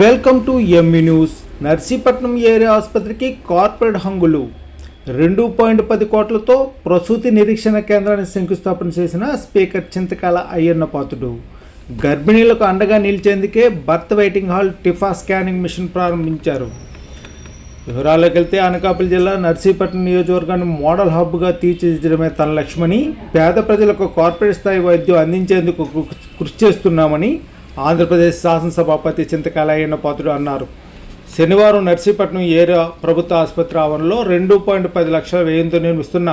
Welcome to ME news Narsipatnam area ఆసుపత్రికి corporate హంగులు. రెండు పాయింట్ పది కోట్లతో ప్రసూతి నిరీక్షణ కేంద్రాన్ని శంకుస్థాపన చేసిన స్పీకర్ చింతకాల అయ్యన్న పాతుడు గర్భిణీలకు అండగా నిలిచేందుకే birth waiting hall TIFFA scanning machine ప్రారంభించారు. వివరాల్లోకి వెళ్తే అనకాపల్లి జిల్లా నర్సీపట్నం నియోజకవర్గాన్ని మోడల్ హబ్గా తీర్చిదిద్దడమే తన లక్ష్మణి పేద ప్రజలకు కార్పొరేట్ స్థాయి వైద్యం అందించేందుకు కృషి చేస్తున్నామని ఆంధ్రప్రదేశ్ శాసనసభాపతి చింతకాలయ్యన్న పాత్రుడు అన్నారు. శనివారం నర్సీపట్నం ఏరియా ప్రభుత్వ ఆసుపత్రి ఆవరణలో రెండు పాయింట్ పది లక్షల వ్యయంతో నిర్మిస్తున్న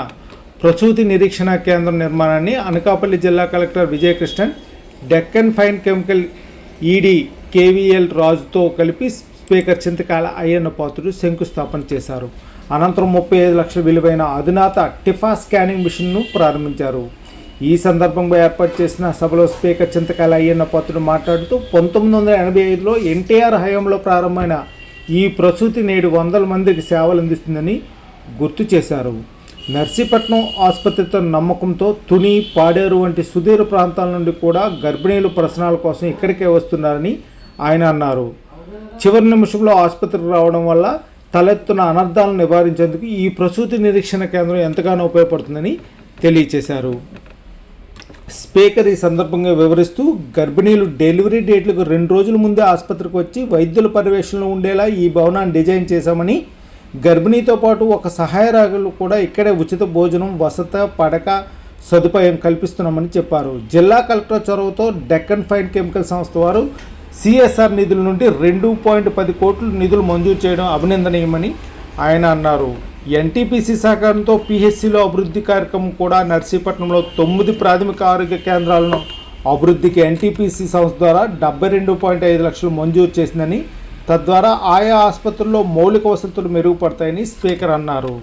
ప్రసూతి నిరీక్షణ కేంద్రం నిర్మాణాన్ని అనకాపల్లి జిల్లా collector Vijayakrishnan Deccan fine chemical ED KVL రాజుతో కలిపి స్పీకర్ చింతకాల అయ్యన్న పాత్రుడు శంకుస్థాపన చేశారు. అనంతరం ముప్పై ఐదు లక్షల విలువైన అధునాత టిఫా స్కానింగ్ మిషన్ను ప్రారంభించారు. ఈ సందర్భంగా ఏర్పాటు చేసిన సభలో స్పీకర్ చింతకాల అయ్యన్న పత్రుడు మాట్లాడుతూ పంతొమ్మిది వందల ఎనభై ఐదులో ఎన్టీఆర్ హయాంలో ప్రారంభమైన ఈ ప్రసూతి నేడు వందల మందికి సేవలు అందిస్తుందని గుర్తు చేశారు. నర్సీపట్నం ఆసుపత్రితో నమ్మకంతో తుని పాడేరు వంటి సుదీర ప్రాంతాల నుండి కూడా గర్భిణీలు ప్రసనాల కోసం ఇక్కడికే వస్తున్నారని ఆయన అన్నారు. చివరి నిమిషంలో ఆసుపత్రికి రావడం వల్ల తలెత్తున అనర్థాలను నివారించేందుకు ఈ ప్రసూతి నిరీక్షణ కేంద్రం ఎంతగానో ఉపయోగపడుతుందని తెలియచేశారు. స్పీకర్ ఈ సందర్భంగా వివరిస్తూ గర్భిణీలు డెలివరీ డేట్లకు రెండు రోజుల ముందే ఆసుపత్రికి వచ్చి వైద్యుల పర్యవేక్షణలో ఉండేలా ఈ భవనాన్ని డిజైన్ చేశామని గర్భిణీతో పాటు ఒక సహాయరాగులు కూడా ఇక్కడే ఉచిత భోజనం వసత పడక సదుపాయం కల్పిస్తున్నామని చెప్పారు. జిల్లా కలెక్టర్ చొరవతో డెక్కన్ ఫైన్ కెమికల్ సంస్థ వారు సిఎస్ఆర్ నిధుల నుండి రెండు పాయింట్ పది కోట్లు నిధులు మంజూరు చేయడం అభినందనీయమని ఆయన అన్నారు. ఎన్టీపీసీ సహకారంతో పిహెచ్సిలో అభివృద్ధి కార్యక్రమం కూడా నర్సీపట్నంలో తొమ్మిది ప్రాథమిక ఆరోగ్య కేంద్రాలను అభివృద్ధికి ఎన్టీపీసీ సంస్థ ద్వారా డెబ్బై రెండు పాయింట్ ఐదు లక్షలు మంజూరు చేసిందని తద్వారా ఆయా ఆసుపత్రుల్లో మౌలిక వసతులు మెరుగుపడతాయని స్పీకర్ అన్నారు.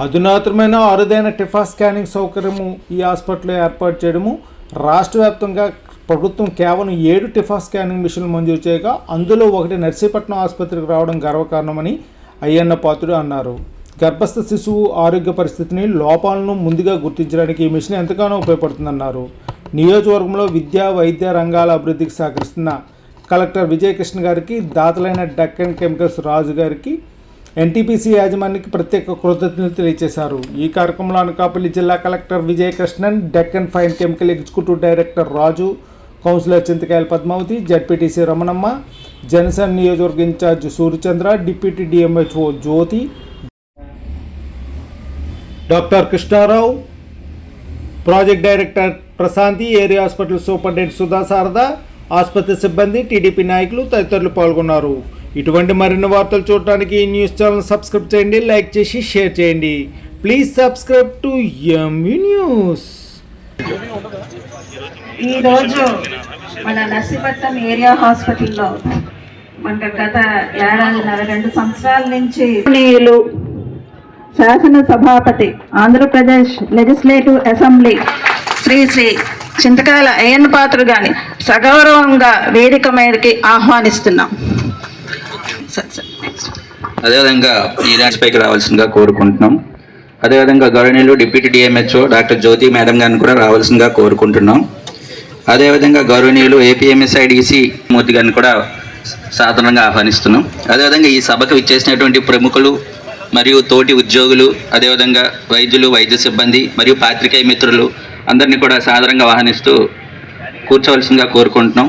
అధునాతనమైన అరుదైన టిఫా స్కానింగ్ సౌకర్యము ఈ హాస్పిటల్లో ఏర్పాటు చేయడము రాష్ట్ర వ్యాప్తంగా ప్రభుత్వం కేవలం ఏడు టిఫా స్కానింగ్ మిషన్లు మంజూరు చేయగా అందులో ఒకటి నర్సీపట్నం ఆసుపత్రికి రావడం గర్వకారణమని అయ్యన్న పాత్రుడు అన్నారు. గర్భస్థ శిశువు ఆరోగ్య పరిస్థితిని లోపాలను ముందుగా గుర్తించడానికి ఈ మిషన్ ఎంతగానో ఉపయోగపడుతుందన్నారు. నియోజకవర్గంలో విద్యా వైద్య రంగాల అభివృద్ధికి సహకరిస్తున్న కలెక్టర్ విజయకృష్ణ గారికి దాతలైన డక్కన్ కెమికల్స్ రాజు గారికి ఎన్టీపీసీ యాజమాన్యానికి ప్రత్యేక కృతజ్ఞతలు తెలియజేశారు. ఈ కార్యక్రమంలో అనకాపల్లి జిల్లా collector Vijayakrishnan Deccan fine chemical executive director Raju councillor Chintakayala Padmavathi ZPTC Ramanamma Janasena నియోజకవర్గ incharge Suryachandra deputy DMHO Jyothi. Doctor Krishna Rao project director Prashanthi area hospital superintendent Sudha Sharada ఆసుపత్రి సిబ్బంది టీడీపీ నాయకులు తదితరులు పాల్గొన్నారు. ఇటువంటి మరిన్ని వార్తలు చూడటానికి ఈ న్యూస్ ఛానల్ సబ్స్క్రైబ్ చేయండి లైక్ చేసి షేర్ చేయండి. Please subscribe to MU news. ఈరోజు మన నర్సీపట్నం ఏరియా హాస్పిటల్లో మన గత ఏడాదిన్నర రెండు సంవత్సరాల నుంచి నీళ్ళు శాసన సభాపతి ఆంధ్రప్రదేశ్ లెజిస్లేటివ్ అసెంబ్లీ శ్రీ శ్రీ చింతకాయల అయ్యన్న పాత్ర గాని సగౌరవంగా వేదిక మీదకి ఆహ్వానిస్తున్నాం. సరే, సరే, next. అదేవిధంగా ఈ డాన్స్ పైకి రావాల్సిందిగా కోరుకుంటున్నాం. అదేవిధంగా గవర్నీలు deputy DMHO doctor Jyothi madam గారిని కూడా రావాల్సిందిగా కోరుకుంటున్నాం. అదేవిధంగా గౌరవనీయులు ఏపీఎంఎస్ ఐడిసి మూర్తి గారిని కూడా సాధారణంగా ఆహ్వానిస్తున్నాం. అదేవిధంగా ఈ సభకు ఇచ్చేసినటువంటి ప్రముఖులు మరియు తోటి ఉద్యోగులు అదేవిధంగా వైద్యులు వైద్య సిబ్బంది మరియు పాత్రికేయ మిత్రులు అందరినీ కూడా సాధారణంగా ఆహ్వానిస్తూ కూర్చోవలసిందిగా కోరుకుంటున్నాం.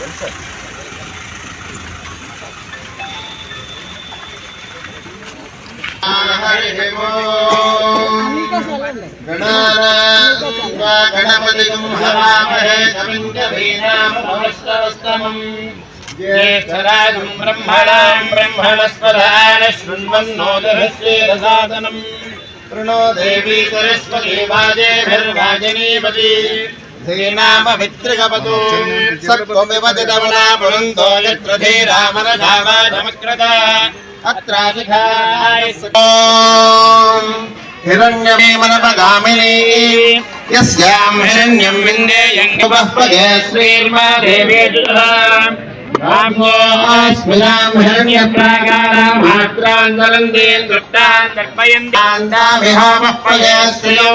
Well गणपतिगुं हवामहे कविञ्जवीनामभवस्तवस्तमम् ज्येष्ठरागं ब्रह्मणां ब्रह्मणस्पदान शृण्वन्नोदरस्येदसादनम् शृणो देवी सरस्वती वाजेभिर्वाजिनीपती శ్రీనామవిత్రిగపతు సత్వమివదిరమణా పురందో యత్ర ధీరామనఘావాజమక్రత అత్రాభిఘాయ హిరణ్యమేమనపగామిని యస్యాం హిరణ్యం విందే యంగబహ్వదే శ్రీర్మా దేవేశ్వర రామోస్మిలాం హిరణ్య ప్రాగారామాత్రాందలందేన్ దృష్టాన్ దర్పయందాందా విహామహ్వదే శ్రియం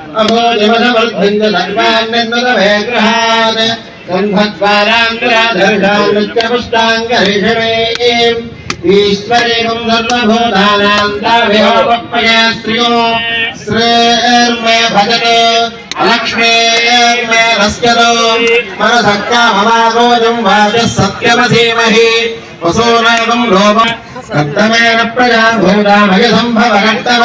अभोजमनवृद्धिञ्च सर्वान्निर्मतमे गृहात् गन्धद्वारान्तराधर्षान् नित्यपुष्टाङ्गरिषमेम् ईश्वरेकं सर्वभूतानां ताभिहोपक्मया श्रियो श्रेर्मे भजते अलक्ष्मेर्मे नश्यतो मनसक्काममागोजं वाचः सत्यमधीमहि वसूनागं लोभं कर्तमेन प्रजा भूतामय सम्भव कर्तव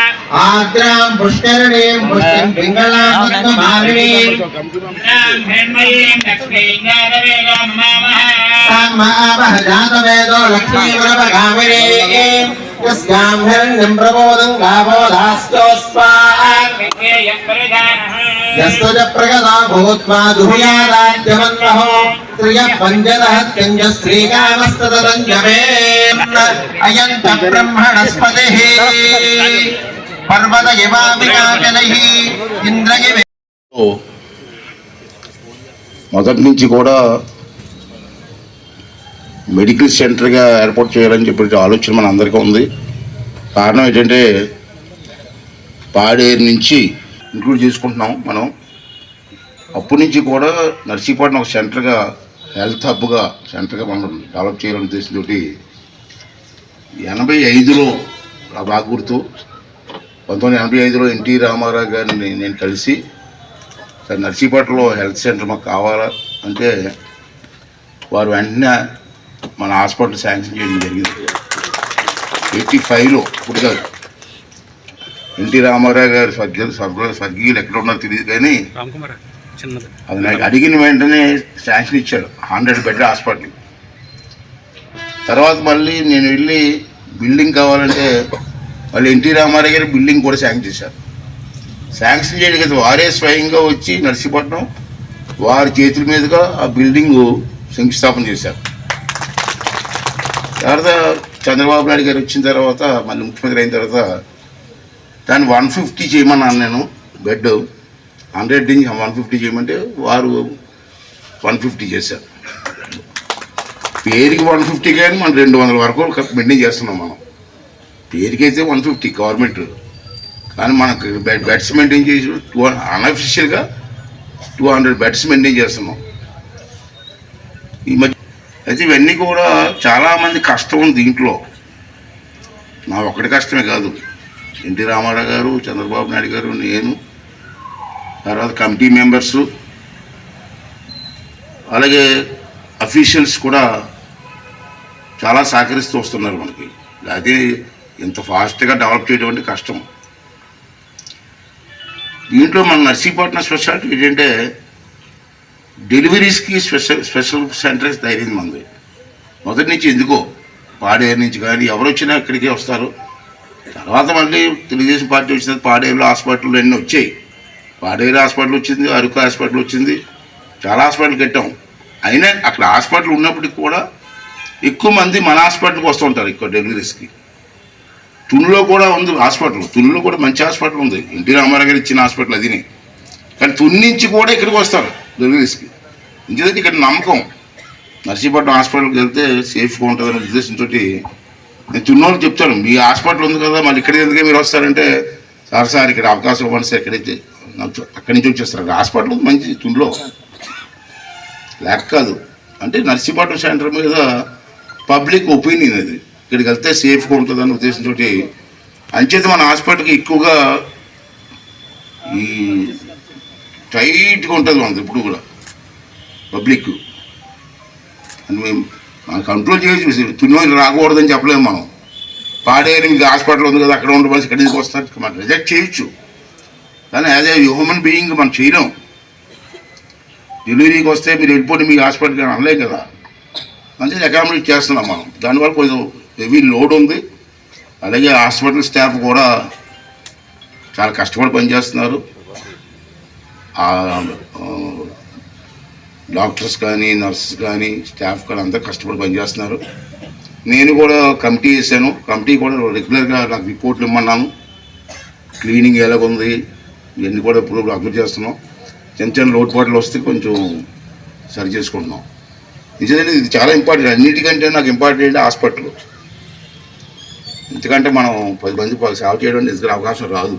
आद्रां पुष्करणीं पुष्टिं पिङ्गलां पद्ममालिनीं हिरण्मयीं लक्ष्मीं ज्ञानवेदाममावः वः जातवेदो लक्ष्मीवरपगामिनीं यस्यां हिरण्यं प्रबोधं गावोधास्तोऽस्मान् विज्ञेयं परिधानः यस्तु च प्रगता भूत्वा दुर्यादाद्यमन्महो त्रियः पञ्चदः त्यञ्ज श्रीकामस्तदञ्जमे अयन्त ब्रह्मणस्पतिः మొదటి నుంచి కూడా మెడికల్ సెంటర్గా ఏర్పాటు చేయాలని చెప్పి ఆలోచన మన అందరికీ ఉంది. కారణం ఏంటంటే పాడేరు నుంచి ఇంక్లూడ్ చేసుకుంటున్నాం మనం. అప్పటి నుంచి కూడా నర్సీపాటిన ఒక సెంటర్గా హెల్త్ హబ్గా సెంటర్గా మనం డెవలప్ చేయాలని ఉద్దేశంతో ఎనభై ఐదులో నా బాగా గుర్తు పంతొమ్మిది ఎనభై ఐదులో ఎన్టీ రామారావు గారిని నేను కలిసి సార్ నర్సీపట్నంలో హెల్త్ సెంటర్ మాకు కావాలా అంటే వారు వెంటనే మన హాస్పిటల్ శాంక్షన్ చేయడం జరిగింది. ఎయిటీ ఫైవ్లో ఇప్పుడు కాదు. ఎన్టీ రామారావు గారు స్వర్గీయ స్వర్గ స్వర్గీయులు ఎక్కడ ఉన్నారో తెలియదు కానీ అది నాకు అడిగిన వెంటనే శాంక్షన్ ఇచ్చాడు హండ్రెడ్ బెడ్ హాస్పిటల్ తర్వాత మళ్ళీ నేను వెళ్ళి బిల్డింగ్ కావాలంటే వాళ్ళు ఎన్టీ రామారావు గారి బిల్డింగ్ కూడా శాంక్షన్ చేశారు. శాంక్షన్ చేయడం కదా వారే స్వయంగా వచ్చి నర్సీపట్నం వారి చేతుల మీదుగా ఆ బిల్డింగ్ శంకుస్థాపన చేశారు. తర్వాత చంద్రబాబు నాయుడు గారు వచ్చిన తర్వాత మళ్ళీ ముఖ్యమంత్రి అయిన తర్వాత దాన్ని వన్ ఫిఫ్టీ చేయమన్నాను నేను బెడ్ హండ్రెడ్ నుంచి వన్ ఫిఫ్టీ చేయమంటే వారు వన్ ఫిఫ్టీ చేశారు. పేరుకి వన్ ఫిఫ్టీ కానీ మనం రెండు వందల వరకు మెయింటైన్ చేస్తున్నాం మనం. పేరుకైతే వన్ ఫిఫ్టీ గవర్నమెంట్ కానీ మనకు బెడ్స్ మెయింటైన్ చేసి టూ అన్అఫిషియల్గా టూ హండ్రెడ్ బెడ్స్ మెయింటైన్ చేస్తున్నాం. ఈ మధ్య అయితే ఇవన్నీ కూడా చాలామంది కష్టం ఉంది దీంట్లో. నా ఒక్కడి కష్టమే కాదు. ఎన్టీ రామారావు గారు చంద్రబాబు నాయుడు గారు నేను తర్వాత కమిటీ మెంబర్స్ అలాగే అఫీషియల్స్ కూడా చాలా సహకరిస్తూ వస్తున్నారు మనకి. లేకపోతే ఇంత ఫాస్ట్గా డెవలప్ చేయడం అంటే కష్టం. దీంట్లో మన నర్సీపట్నం స్పెషాలిటీ ఏంటంటే డెలివరీస్కి స్పెషల్ స్పెషల్ సెంటర్స్ ధైర్యం మంది మొదటి నుంచి ఎందుకో పాడేరు నుంచి కానీ ఎవరు వచ్చినా ఇక్కడికే వస్తారు. తర్వాత మళ్ళీ తెలుగుదేశం పార్టీ వచ్చిన పాడేరులో హాస్పిటల్ అన్నీ వచ్చాయి. పాడేరు హాస్పిటల్ వచ్చింది అరకు హాస్పిటల్ వచ్చింది. చాలా హాస్పిటల్ కట్టాం. అయినా అక్కడ హాస్పిటల్ ఉన్నప్పటికి కూడా ఎక్కువ మంది మన హాస్పిటల్కి వస్తూ ఉంటారు ఎక్కువ డెలివరీస్కి. తునిలో కూడా ఉంది హాస్పిటల్. తునిలో కూడా మంచి హాస్పిటల్ ఉంది. ఎన్టీ రామారావు గారు ఇచ్చిన హాస్పిటల్ అదిని కానీ తుని నుంచి కూడా ఇక్కడికి వస్తారు డెలివరీస్కి ఎందుకంటే ఇక్కడ నమ్మకం. నర్సీపట్నం హాస్పిటల్కి వెళ్తే సేఫ్గా ఉంటుందనే ఉద్దేశంతో నేను తున్నోళ్ళు చెప్తాను. మీ హాస్పిటల్ ఉంది కదా మళ్ళీ ఇక్కడ ఎందుకే మీరు వస్తారంటే సార్ సార్ ఇక్కడ అవకాశం ఇవ్వండి సార్ ఎక్కడైతే అక్కడి నుంచి వచ్చేస్తారు. హాస్పిటల్ ఉంది మంచి తునిలో లేక కాదు. అంటే నర్సీపట్నం సెంటర్ మీద పబ్లిక్ ఒపీనియన్ అది. ఇక్కడికి వెళ్తే సేఫ్గా ఉంటుందన్న ఉద్దేశంతో అంచేత మన హాస్పిటల్కి ఎక్కువగా ఈ టైట్గా ఉంటుంది మనది ఇప్పుడు కూడా. పబ్లిక్. అని మేము మనం కంట్రోల్ చేసి తుని రాకూడదని చెప్పలేము మనం. పాడేరు మీకు హాస్పిటల్ ఉంది కదా అక్కడ ఉండవలసి ఇక్కడి నుంచి వస్తారు. మనం రిజెక్ట్ చేయొచ్చు. కానీ యాజ్ ఏ హ్యూమన్ బీయింగ్ మనం చేయలేం. డెలివరీకి వస్తే మీరు వెళ్ళిపోండి మీ హాస్పిటల్కి అనలేం కదా. మంచిగా అకామిడేట్ చేస్తున్నాం మనం. దానివల్ల కొంచెం హెవీ లోడ్ ఉంది. అలాగే హాస్పిటల్ స్టాఫ్ కూడా చాలా కష్టపడి పనిచేస్తున్నారు. డాక్టర్స్ కానీ నర్సెస్ కానీ స్టాఫ్ కానీ అందరూ కష్టపడి పనిచేస్తున్నారు. నేను కూడా కమిటీ వేసాను. కమిటీ కూడా రెగ్యులర్గా నాకు రిపోర్ట్లు ఇమ్మన్నాను. క్లీనింగ్ ఎలాగుంది ఇవన్నీ కూడా ఇప్పుడు అప్డేట్ చేస్తున్నాం. చిన్న చిన్న లోటుపాట్లు వస్తే కొంచెం సరి చేసుకుంటున్నాం. నిజంగా ఇది చాలా ఇంపార్టెంట్. అన్నిటికంటే నాకు ఇంపార్టెంట్ హాస్పిటల్. ఎందుకంటే మనం పది మంది సేవ చేయడం నిజంగా అవకాశం రాదు.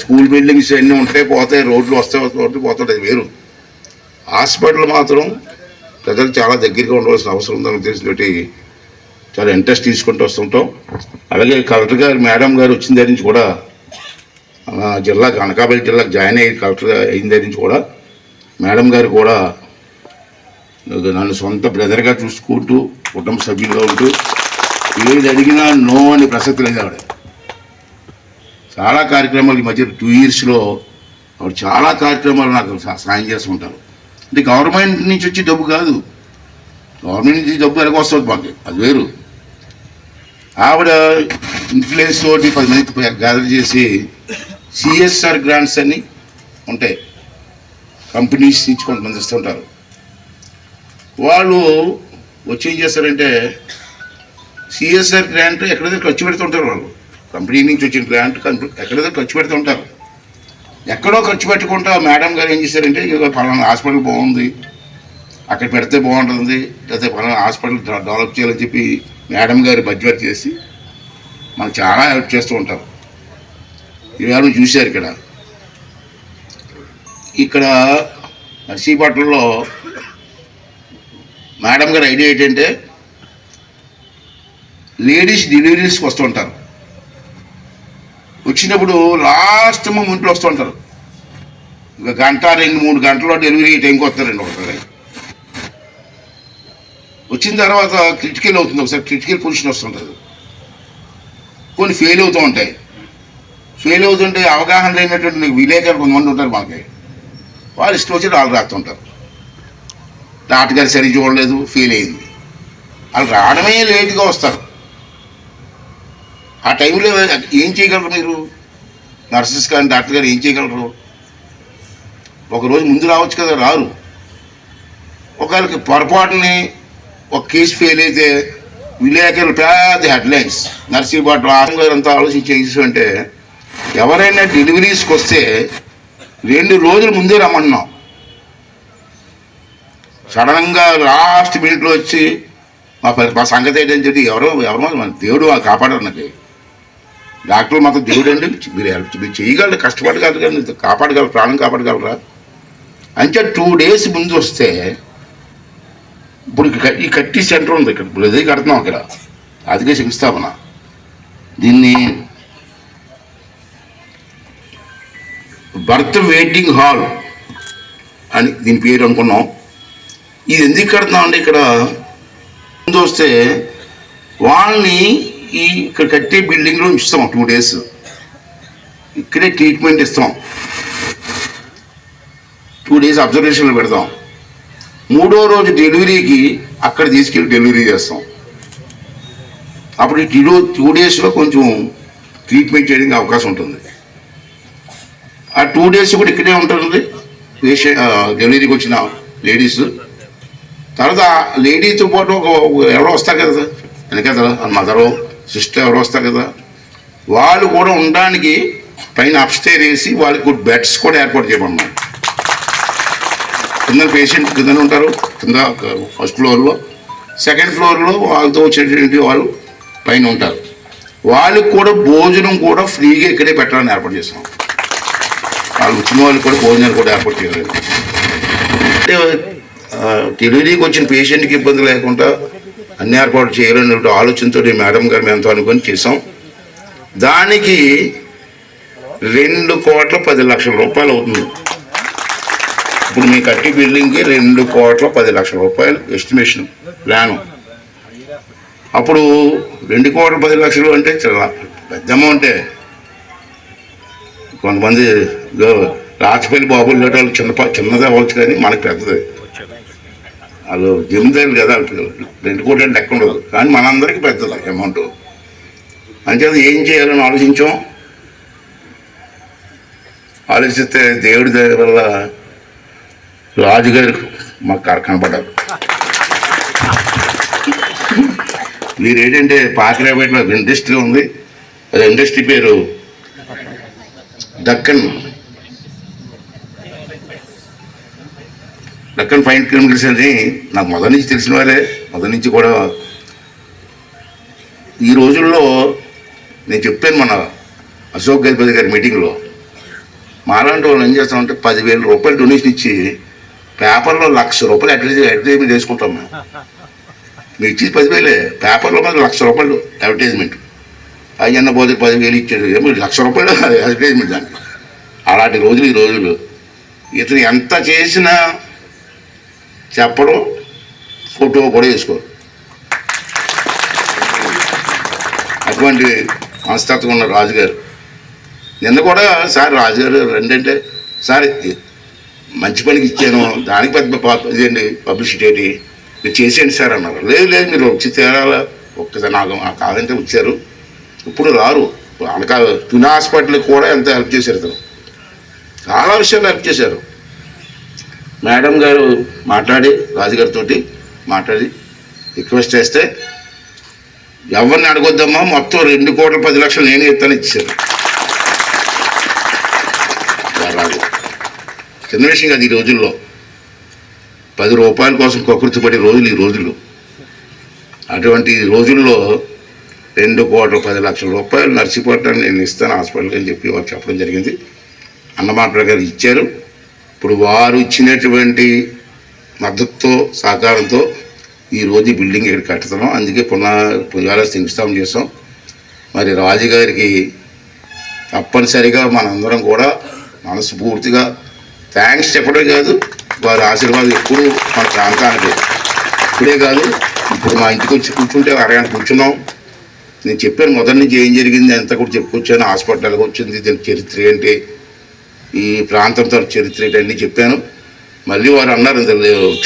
స్కూల్ బిల్డింగ్స్ అన్నీ ఉంటాయి పోతాయి రోడ్లు వస్తాయి రోడ్లు పోతుంటాయి వేరు. హాస్పిటల్ మాత్రం ప్రజలు చాలా దగ్గరగా ఉండవలసిన అవసరం ఉందని ఉద్దేశంతో చాలా ఇంట్రెస్ట్ తీసుకుంటూ వస్తుంటాం. అలాగే కలెక్టర్ గారు మేడం గారు వచ్చిన దగ్గర నుంచి కూడా జిల్లా జిల్లాకి అనకాపల్లి జిల్లాకి జాయిన్ అయ్యి కలెక్టర్ అయిన దగ్గర నుంచి కూడా మేడం గారు కూడా నన్ను సొంత బ్రదర్గా చూసుకుంటూ కుటుంబ సభ్యులుగా ఉంటూ ఏది అడిగినా నో అని ప్రసక్తి లేదు ఆవిడ. చాలా కార్యక్రమాలు ఈ మధ్య టూ ఇయర్స్లో ఆవిడ చాలా కార్యక్రమాలు నాకు సా- సాయం చేస్తుంటారు అంటే గవర్నమెంట్ నుంచి వచ్చి డబ్బు కాదు. గవర్నమెంట్ నుంచి డబ్బు ఎలాగో వస్తుంది మాకు. అది వేరు. ఆవిడ ఇన్ఫ్లుయెన్స్ తోటి పది మంది గ్యాదర్ చేసి సిఎస్ఆర్ గ్రాంట్స్ అని ఉంటాయి. కంపెనీస్ నుంచి కొంతమంది ఇస్తుంటారు. వాళ్ళు వచ్చి ఏం చేస్తారంటే సిఎస్ఆర్ గ్రాంట్ ఎక్కడైతే ఖర్చు పెడుతుంటారు వాళ్ళు. కంపెనీ నుంచి వచ్చిన గ్రాంట్ ఎక్కడైతే ఖర్చు పెడుతుంటారు ఎక్కడో ఖర్చు పెట్టుకుంటా మేడం గారు ఏం చేశారంటే ఇక పలానా హాస్పిటల్ బాగుంది అక్కడ పెడితే బాగుంటుంది లేకపోతే పలానా హాస్పిటల్ డెవలప్ చేయాలని చెప్పి మేడం గారు బడ్జెట్ చేసి మనకు చాలా హెల్ప్ చేస్తూ ఉంటారు. ఇవాళ చూశారు ఇక్కడ. ఇక్కడ నర్సీపట్నంలో మేడం గారి ఐడియా ఏంటంటే లేడీస్ డెలివరీస్కి వస్తుంటారు వచ్చినప్పుడు లాస్ట్ మూమెంట్లో వస్తుంటారు ఒక గంట రెండు మూడు గంటల్లో డెలివరీ టైంకి వస్తారండి ఒకసారి వచ్చిన తర్వాత క్రిటికల్ అవుతుంది ఒకసారి క్రిటికల్ పొజిషన్ వస్తుంటుంది కొన్ని ఫెయిల్ అవుతూ ఉంటాయి. ఫెయిల్ అవుతుంటే అవగాహన లేనటువంటి విలేకరులు కొంతమంది ఉంటారు మనకి వాళ్ళు ఇష్టం వచ్చి వాళ్ళు రాస్తుంటారు డాక్టర్ గారు సరి చూడలేదు ఫెయిల్ అయింది. వాళ్ళు రావడమే లేట్గా వస్తారు. ఆ టైంలో ఏం చేయగలరు మీరు? నర్సెస్ కానీ డాక్టర్ గారు ఏం చేయగలరు? ఒకరోజు ముందు రావచ్చు కదా రారు. ఒకరికి పొరపాటుని ఒక కేసు ఫెయిల్ అయితే విలేకరులు పెద్ద హెడ్లైన్స్ నర్సీబాటు ఆసం గారు అంతా ఆలోచించి చేసామంటే ఎవరైనా డెలివరీస్కి వస్తే రెండు రోజులు ముందే రమ్మన్నాం. సడన్గా లాస్ట్ మినిట్లో వచ్చి మా మా సంగతి ఏంటని చెప్పి ఎవరో ఎవరో మన దేవుడు కాపాడారు నాకు. డాక్టర్ మాత్రం దేవుడు అండి మీరు హెల్ప్ మీరు చేయగలరు కష్టపడగలరు కానీ కాపాడగలరు ప్రాణం కాపాడగలరా? అంటే టూ డేస్ ముందు వస్తే ఇప్పుడు ఈ కట్టి- సెంటర్ ఉంది ఇక్కడ ఇప్పుడు అదే కడుతున్నాం ఇక్కడ అదికే శంకుస్థాపన. దీన్ని బర్త్ వెయిటింగ్ హాల్ అని దీని పేరు అనుకున్నాం. ఇది ఎందుకు కడుతున్నాం అంటే ఇక్కడ ముందు వస్తే వాళ్ళని ఈ ఇక్కడ కట్టే బిల్డింగ్లో ఉంచుతాం టూ డేస్. ఇక్కడే ట్రీట్మెంట్ ఇస్తాం. టూ డేస్ అబ్జర్వేషన్లో పెడతాం. మూడో రోజు డెలివరీకి అక్కడ తీసుకెళ్ళి డెలివరీ చేస్తాం. అప్పుడు ఈ టూ టూ డేస్లో కొంచెం ట్రీట్మెంట్ చేయడానికి అవకాశం ఉంటుంది. ఆ టూ డేస్ కూడా ఇక్కడే ఉంటుంది. పేషెంట్ డెలివరీకి వచ్చిన లేడీస్ తర్వాత లేడీతో పాటు ఒక ఎవరో వస్తారు కదా వెనక కదా మదరు సిస్టర్ ఎవరు వస్తారు కదా. వాళ్ళు కూడా ఉండడానికి పైన అప్స్టేర్ వేసి వాళ్ళకి బెడ్స్ కూడా ఏర్పాటు చేయమన్నారు. కింద పేషెంట్ కింద ఉంటారు. కింద ఫస్ట్ ఫ్లోర్లో సెకండ్ ఫ్లోర్లో వాళ్ళతో వచ్చేటువంటి వాళ్ళు పైన ఉంటారు. వాళ్ళకి కూడా భోజనం కూడా ఫ్రీగా ఇక్కడే పెట్టాలని ఏర్పాటు చేస్తాం వాళ్ళు వచ్చిన వాళ్ళకి కూడా భోజనాలు కూడా ఏర్పాటు చేయాలి అంటే డెలివరీకి వచ్చిన పేషెంట్కి ఇబ్బంది లేకుండా అన్ని ఏర్పాటు చేయాలని ఆలోచనతో మేడం గారు మేము ఎంతో అనుకొని చేసాం దానికి రెండు కోట్ల పది లక్షల రూపాయలు అవుతుంది. ఇప్పుడు మీ కట్టి బిల్డింగ్కి రెండు కోట్ల పది లక్షల రూపాయలు ఎస్టిమేషన్ ప్లాను అప్పుడు రెండు కోట్ల పది లక్షలు అంటే చాలా పెద్ద అమౌంటే కొంతమంది రాచపల్లి బాబులు లేటాలు చిన్న చిన్నది అవ్వచ్చు కానీ మనకి పెద్దది. వాళ్ళు జమీందారు కదా రెండు కోట్లు అంటే లెక్క ఉండదు. కానీ మనందరికీ పెద్దది అమౌంట్ అంచేది ఏం చేయాలని ఆలోచించాం? ఆలోచిస్తే దేవుడి దగ్గర వల్ల రాజుగారు మాకు కనపడ్డారు మీరు ఏంటంటే పాకిరాపేట ఒక ఇండస్ట్రీ ఉంది. అది ఇండస్ట్రీ పేరు దక్కన్. డక్కన్ ఫైన్ కిలోమీటర్స్ అని నాకు మొదటి నుంచి తెలిసిన వారే మొదటి నుంచి కూడా ఈ రోజుల్లో నేను చెప్పాను మన అశోక్ గజపతి గారి మీటింగ్లో. మాలాంటి వాళ్ళు ఏం చేస్తామంటే పదివేల రూపాయలు డొనేషన్ ఇచ్చి పేపర్లో లక్ష రూపాయలు అడ్వర్టైజ్ అడ్వర్టైజ్మెంట్ చేసుకుంటాం మేము. మీరు ఇచ్చేది పదివేలే. పేపర్లో మాత్రం లక్ష రూపాయలు అడ్వర్టైజ్మెంట్. అయ్యన్న పోతే పదివేలు ఇచ్చాడు. ఏమో లక్ష రూపాయలు అడ్వర్టైజ్మెంట్ దానికి. అలాంటి రోజులు ఈ రోజులు. ఇతను ఎంత చేసినా చెప్పడం ఫోటో కూడా వేసుకోరు. అటువంటి మనస్తత్వం ఉన్న రాజుగారు. నిన్న కూడా సార్ రాజుగారు రెండంటే సార్ మంచి పనికి ఇచ్చాను దానికి పెద్ద ప- ఇదేంటి పబ్లిసిటీ ఏంటి? మీరు చేసేయండి సార్ అన్నారు. లేదు లేదు మీరు వచ్చి తేరాల ఒక్కసారి నాకు ఆ కాదంటే వచ్చారు. ఇప్పుడు రారు. అనక తుని హాస్పిటల్కి కూడా ఎంత హెల్ప్ చేశారు ఇతను. చాలా విషయాలు హెల్ప్ చేశారు. మేడం గారు మాట్లాడి రాజుగారితో మాట్లాడి రిక్వెస్ట్ చేస్తే ఎవరిని అడగొద్దమ్మా మొత్తం రెండు కోట్ల పది లక్షలు నేను ఎత్తాను ఇచ్చారు. రాదు చిన్న విషయం కాదు ఈ రోజుల్లో. పది రూపాయల కోసం కకృతి పడే రోజులు ఈ రోజులు. అటువంటి రోజుల్లో రెండు కోట్ల పది లక్షల రూపాయలు నర్సిపోవటాన్ని నేను ఇస్తాను హాస్పిటల్కి అని చెప్పి వారు చెప్పడం జరిగింది. అన్నమాట ప్రకారం ఇచ్చారు. ఇప్పుడు వారు ఇచ్చినటువంటి మద్దతుతో సహకారంతో ఈరోజు ఈ బిల్డింగ్ ఇక్కడ కట్టుతున్నాం. అందుకే పునః పునరాల శంకుస్థాపన చేస్తాం. మరి రాజుగారికి తప్పనిసరిగా మనందరం కూడా మనస్ఫూర్తిగా థ్యాంక్స్ చెప్పడం కాదు వారి ఆశీర్వాదం ఎప్పుడు మన ప్రాంతానికి. ఇప్పుడే కాదు ఇప్పుడు మా ఇంటికి వచ్చి కూర్చుంటే అరగంట కూర్చున్నాం. నేను చెప్పాను మొదటి నుంచి ఏం జరిగింది అంతా కూడా చెప్పుకొచ్చాను హాస్పిటల్కి వచ్చింది దీని చరిత్ర ఏంటి ఈ ప్రాంతంతో చరిత్ర ఏంటి అన్నీ చెప్పాను. మళ్ళీ వారు అన్నారు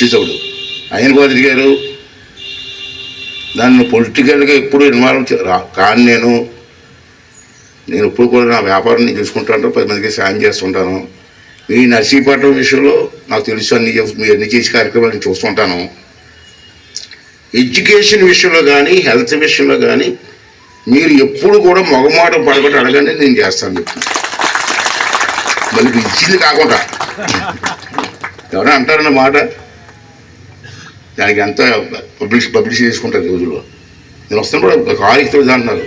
చూసేవాడు. ఆయన గోదరి గారు నన్ను పొలిటికల్గా ఎప్పుడు ఇన్వాల్వ్ చే- కానీ నేను నేను ఇప్పుడు కూడా నా వ్యాపారాన్ని చూసుకుంటాను పది మందికి సాయం చేస్తుంటాను. మీ నర్సీపట్నం విషయంలో నాకు తెలుసు అన్ని మీ మీరు అన్ని చేసే కార్యక్రమాలు చూస్తుంటాను. ఎడ్యుకేషన్ విషయంలో కానీ హెల్త్ విషయంలో కానీ మీరు ఎప్పుడు కూడా మగమాట పడగొట్టి అడగండి నేను చేస్తాను. చెప్తున్నాను మళ్ళీ ఇచ్చింది కాకుండా. ఎవరైనా అంటారన్న మాట. దానికి ఎంత పబ్లిష్ పబ్లిష్ చేసుకుంటారు రోజుల్లో నేను వస్తున్నప్పుడు కూడా ఒక ఆరితో అంటున్నారు.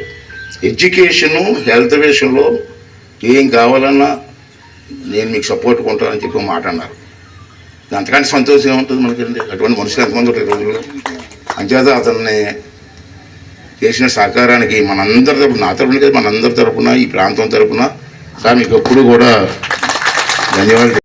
ఎడ్యుకేషను హెల్త్ విషయంలో ఏం కావాలన్నా నేను మీకు సపోర్ట్ ఉంటానని చెప్పి ఒక మాట అన్నారు. అంతకంటే సంతోషం ఏముంటుంది మనకండి అటువంటి మనుషులు ఎంతమంది ఉంటారు రోజుల్లో అంచేత అతన్ని చేసిన సహకారానికి మనందరి తరపున నా తరపున కదా మనందరి తరపున ఈ ప్రాంతం తరపున సార్ ఎప్పుడు కూడా ధన్యవాదాలు.